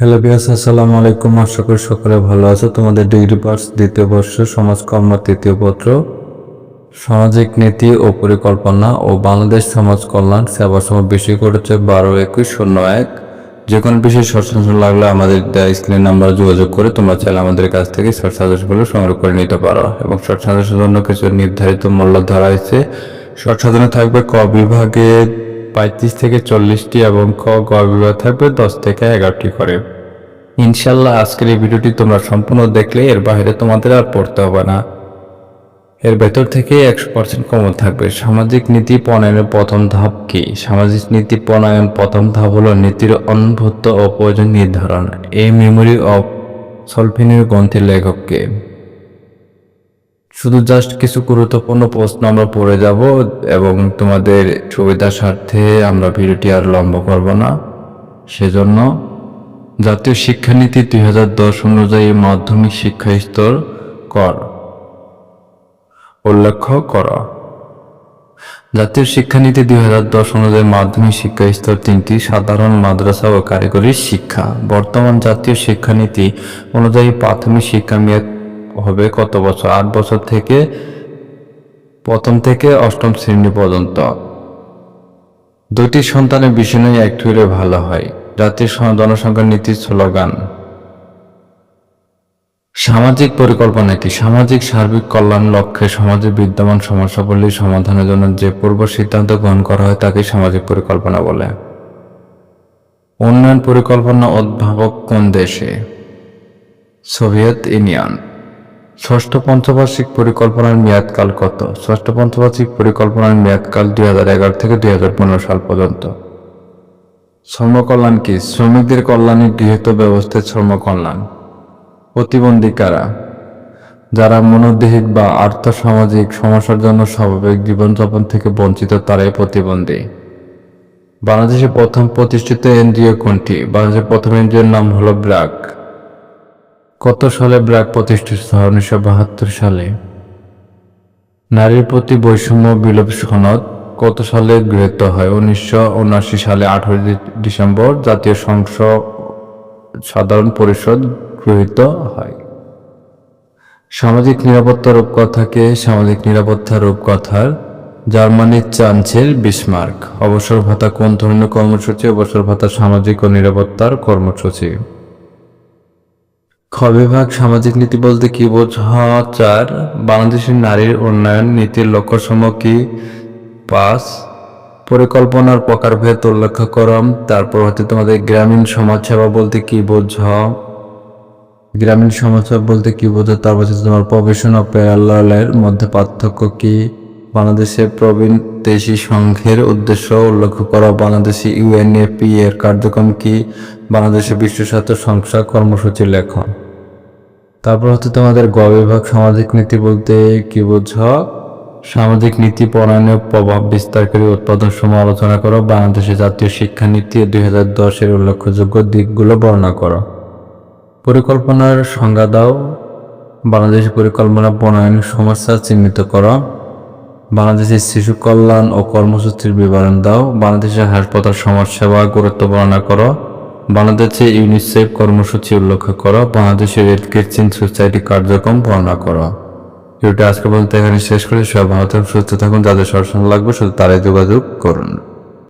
Hello বিয়াস আসসালামু আলাইকুম। আশা করি সকলে ভালো আছো। তোমাদের ডিগ্রি পাস দ্বিতীয় বর্ষ, সমাজকর্ম তৃতীয় পত্র, সামাজিক নীতি ও পরিকল্পনা ও বাংলাদেশ সমাজ কল্যাণ সেবা সময় বিষয় করেছে বারো একুশ শূন্য এক। যে কোনো বিষয়ে শর্ট লাগলে আমাদের স্ক্রিন নাম্বার যোগাযোগ করে তোমরা চাইলে আমাদের কাছ থেকে শর্ট সংগ্রহ করে নিতে পারো এবং শর্ট জন্য কিছু নির্ধারিত মূল্য ধরা হয়েছে। শর্ট থাকবে ক বিভাগে পঁয়ত্রিশ থেকে চল্লিশটি এবং ক গ থাকবে দশ থেকে এগারোটি করে। ইনশাল্লাহ আজকের এই ভিডিওটি তোমরা সম্পূর্ণ দেখলে এর বাইরে তোমাদের আর পড়তে হবে না। এর ভেতর থেকে একশো পার্সেন্ট কমন থাকবে। সামাজিক নীতি প্রণয়নের প্রথম ধাপ কি? সামাজিক নীতি প্রণয়ন প্রথম ধাপ হলো নীতির অনুভূত ও প্রয়োজন নির্ধারণ। এই মেমোরি অফ সলফিনের গ্রন্থের লেখককে শুধু জাস্ট কিছু গুরুত্বপূর্ণ প্রশ্ন আমরা পড়ে যাব এবং তোমাদের সুবিধার স্বার্থে আমরা ভিডিওটি আর লম্বা করব না। সেজন্য জাতীয় শিক্ষানীতি দুই হাজার দশ অনুযায়ী মাধ্যমিক শিক্ষা স্তর কর। উল্লেখ করা। জাতীয় শিক্ষানীতি দুই হাজার দশ অনুযায়ী মাধ্যমিক শিক্ষা স্তর তিনটি, সাধারণ মাদ্রাসা ও কারিগরি শিক্ষা। বর্তমান জাতীয় শিক্ষানীতি অনুযায়ী প্রাথমিক শিক্ষা মেয়াদ হবে কত বছর? আট বছর থেকে প্রথম থেকে অষ্টম শ্রেণি পর্যন্ত। দুটি সন্তানের বিষয় একটু হলে ভালো হয়। জাতীয় স- জনসংখ্যা নীতির স্লোগান। সামাজিক পরিকল্পনা কি? সামাজিক সার্বিক কল্যাণ লক্ষ্যে সমাজে বিদ্যমান সমস্যাগুলি সমাধানের জন্য যে পূর্ব সিদ্ধান্ত গ্রহণ করা হয় তাকে সামাজিক পরিকল্পনা বলে। উন্নয়ন পরিকল্পনা উদ্ভাবক কোন দেশে? Soviet Union. ষষ্ঠ পঞ্চবার্ষিক পরিকল্পনার মেয়াদকাল কত? ষষ্ঠ পঞ্চবার্ষিক পরিকল্পনার মেয়াদকাল দুই হাজার এগারো থেকে দুই হাজার পনেরো সাল পর্যন্ত। শ্রমকল্যাণ কি? শ্রমিকদের কল্যাণে গৃহীত ব্যবস্থায় শ্রমকল্যাণ। প্রতিবন্ধী কারা? যারা মনোদেহিক বা আর্থসামাজিক সমস্যার জন্য স্বাভাবিক জীবনযাপন থেকে বঞ্চিত, তারাই প্রতিবন্ধী। বাংলাদেশে প্রথম প্রতিষ্ঠিত এনজিও কোনটি? বাংলাদেশের প্রথম এনজিওর নাম হলো ব্র্যাক কত সালে ব্র্যাক প্রতিষ্ঠিত হয়? উনিশশো বাহাত্তর সালে। নারীর প্রতি বৈষম্য বিলোপ সনদ কত সালে গৃহীত হয়? উনিশশো উনআশি সালে আঠারো ডিসেম্বর জাতীয় সংসদ সাধারণ পরিষদ গৃহীত হয়। সামাজিক নিরাপত্তা রূপকথাকে সামাজিক নিরাপত্তা রূপকথার জার্মানির চান্সেল বিসমার্ক। অবসর ভাতা কোন ধরনের কর্মসূচি? অবসর ভাতা সামাজিক ও নিরাপত্তার কর্মসূচি। খ বিভাগ সামাজিক নীতি বলতে কি বোঝা চার? বাংলাদেশের নারীর উন্নয়ন নীতির লক্ষ্যসমূহ কি? পাঁচ, পরিকল্পনার প্রকারভেদ উল্লেখ করম তারপর হচ্ছে তোমাদের গ্রামীণ সমাজসেবা বলতে কি বোঝা? গ্রামীণ সমাজসেবা বলতে কি বোঝো? তারপর হচ্ছে তোমার প্রফেশন অফ প্যারালের মধ্যে পার্থক্য কি? বাংলাদেশের প্রবীণ দেশি সংঘের উদ্দেশ্য উল্লেখ করা, বাংলাদেশি ইউএনএপি এর কার্যক্রম কি? বাংলাদেশের বিশ্ব স্বাস্থ্য সংস্থা কর্মসূচি লেখন। তারপর হচ্ছে তোমাদের গ বিভাগ সামাজিক নীতি বলতে কি বোঝো সামাজিক নীতি প্রণয়নের প্রভাব বিস্তারকারী উৎপাদন সময় আলোচনা করো। বাংলাদেশের জাতীয় শিক্ষানীতি দুই হাজার দশের উল্লেখযোগ্য দিকগুলো বর্ণনা করো। পরিকল্পনার সংজ্ঞা দাও। বাংলাদেশের পরিকল্পনা প্রণয়নের সমস্যা চিহ্নিত করো। বাংলাদেশের শিশু কল্যাণ ও কর্মসূচির বিবরণ দাও। বাংলাদেশের হাসপাতাল সমাজসেবা গুরুত্ব বর্ণনা করো। বাংলাদেশে ইউনিসেফ কর্মসূচি উল্লেখ করো। বাংলাদেশের রেড কিচেন সোসাইটি কার্যক্রম বর্ণনা করো। ভিডিওটা আজকে বলতে এখানে শেষ করে। সব ভালো থাকুন, সুস্থ থাকুন। যাদের সরসন লাগবে, শুধু তারাই যোগাযোগ করুন।